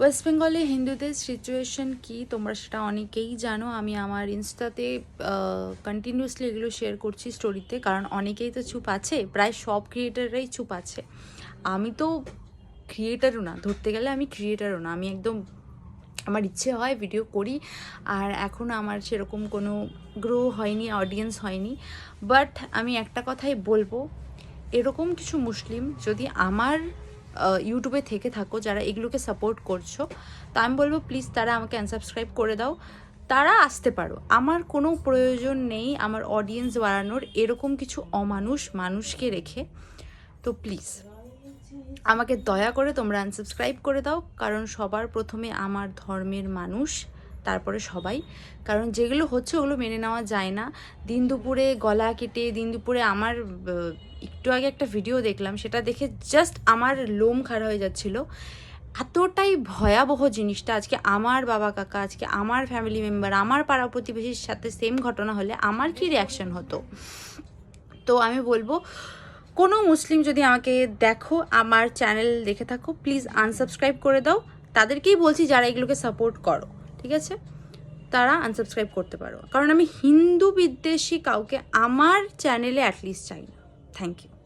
West বেঙ্গলে হিন্দুদের situation কি? তোমরা সেটা অনেকেই জানো। আমি আমার ইনস্টাতে কন্টিনিউয়াসলি এগুলো শেয়ার করছি স্টোরিতে কারণ অনেকেই তো চুপ আছে। প্রায় সব ক্রিয়েটাররাই চুপ আছে। আমি তো ক্রিয়েটারও না। ধরতে গেলে আমি ক্রিয়েটারও না। আমি একদম, আমার ইচ্ছে হয় ভিডিও করি। আর এখন আমার সেরকম কোনো গ্রো হয়নি অডিয়েন্স হয়নি। বাট আমি একটা কথাই বলব। এরকম কিছু মুসলিম যদি আমার ইউটিউবে থেকে থাকো, যারা এগুলোকে সাপোর্ট করছ। তা আমি বলব প্লিজ তারা আমাকে আনসাবস্ক্রাইব করে দাও। তারা আসতে পারো। আমার কোনো প্রয়োজন নেই আমার অডিয়েন্স বাড়ানোর, এরকম কিছু অমানুষ মানুষকে রেখে। তো প্লিজ আমাকে দয়া করে তোমরা আনসাবস্ক্রাইব করে দাও, কারণ সবার প্রথমে আমার ধর্মের মানুষ। তারপরে সবাই। কারণ যেগুলো হচ্ছে ওগুলো মেনে নেওয়া যায় না। দিন দুপুরে গলা কেটে, দিন দুপুরে আমার একটু আগে একটা ভিডিও দেখলাম, সেটা দেখে জাস্ট আমার লোম খাড়া হয়ে যাচ্ছিল। এতটাই ভয়াবহ জিনিসটা, আজকে আমার বাবা কাকা, আজকে আমার ফ্যামিলি মেম্বার আমার পাড়া প্রতিবেশীর সাথে সেম ঘটনা হলে আমার কি রিয়াকশন হতো? তো আমি বলব, কোনো মুসলিম যদি আমাকে দেখো, আমার চ্যানেল দেখে থাকো প্লিজ আনসাবস্ক্রাইব করে দাও। তাদেরকেই বলছি যারা এগুলোকে সাপোর্ট করো। ঠিক আছে? তারা আনসাবস্ক্রাইব করতে পারো। কারণ আমি হিন্দু বিদ্বেষী কাউকে আমার চ্যানেলে অ্যাটলিস্ট চাই না। Thank you